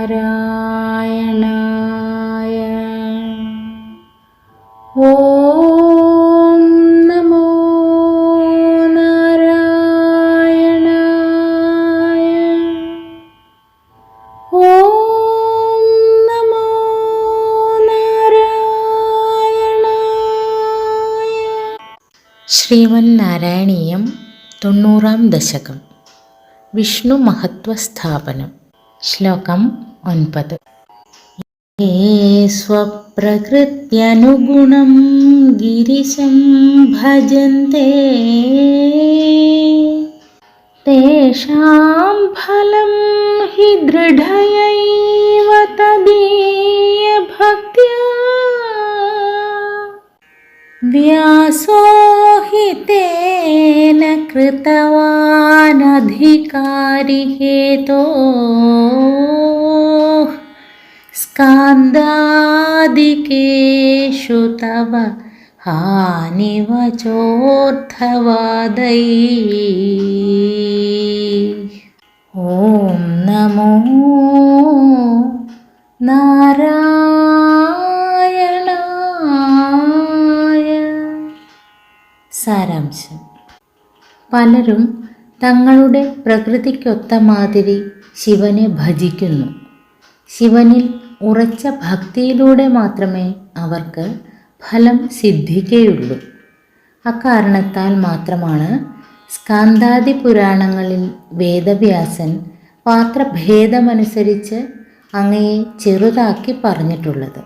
നാരായണായ. ഓം ശ്രീമന്നാരായണീയം തൊണ്ണൂറാം ദശകം. വിഷ്ണു മഹത്വസ്ഥാപനം. ശ്ലോകം ഒൻപത്. സ്വപ്രകൃത്യനുഗുണം ഗിരിശം ഭജന്തേ. തേഷാം ഫലം ഹി ദൃഢയൈവ തദീയ ഭക്ത്യ. വ്യാസോ ഹി തേന കൃതവാനധികാരി ഹേതോ स्कान्दादिकेषु तव हानिवचोऽर्थवादै ॐ नमो നാരായണായ സാരാംശം പലരും തങ്ങളുടെ പ്രകൃതിക്കൊത്ത മാതിരി ശിവനെ ഭജിക്കുന്നു ശിവനിൽ ഉറച്ച ഭക്തിയിലൂടെ മാത്രമേ അവർക്ക് ഫലം സിദ്ധിക്കുകയുള്ളൂ. അക്കാരണത്താൽ മാത്രമാണ് സ്കാന്താദി പുരാണങ്ങളിൽ വേദവ്യാസൻ പാത്രഭേദമനുസരിച്ച് അങ്ങയെ ചെറുതാക്കി പറഞ്ഞിട്ടുള്ളത്.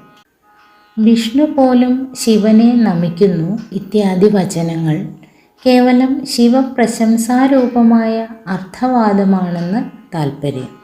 വിഷ്ണു പോലും ശിവനെ നമിക്കുന്നു ഇത്യാദി വചനങ്ങൾ കേവലം ശിവപ്രശംസാരൂപമായ അർത്ഥവാദമാണെന്ന് താൽപ്പര്യം